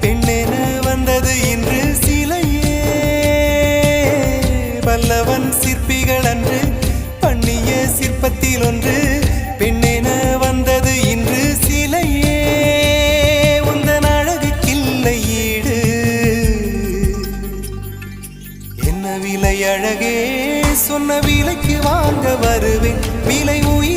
பெண்ணென வந்தது இன்று சிலையே. பல்லவன் சிற்பிகள் அன்று பண்ணிய சிற்பத்தில் ஒன்று. பெண்ணென வந்தது இன்று சிலையே. உந்தன் அழகுக்கில்லை ஈடு. என்ன விலை அழகே சொன்ன விலைக்கு வாங்க வருவேன். விலை உயிர்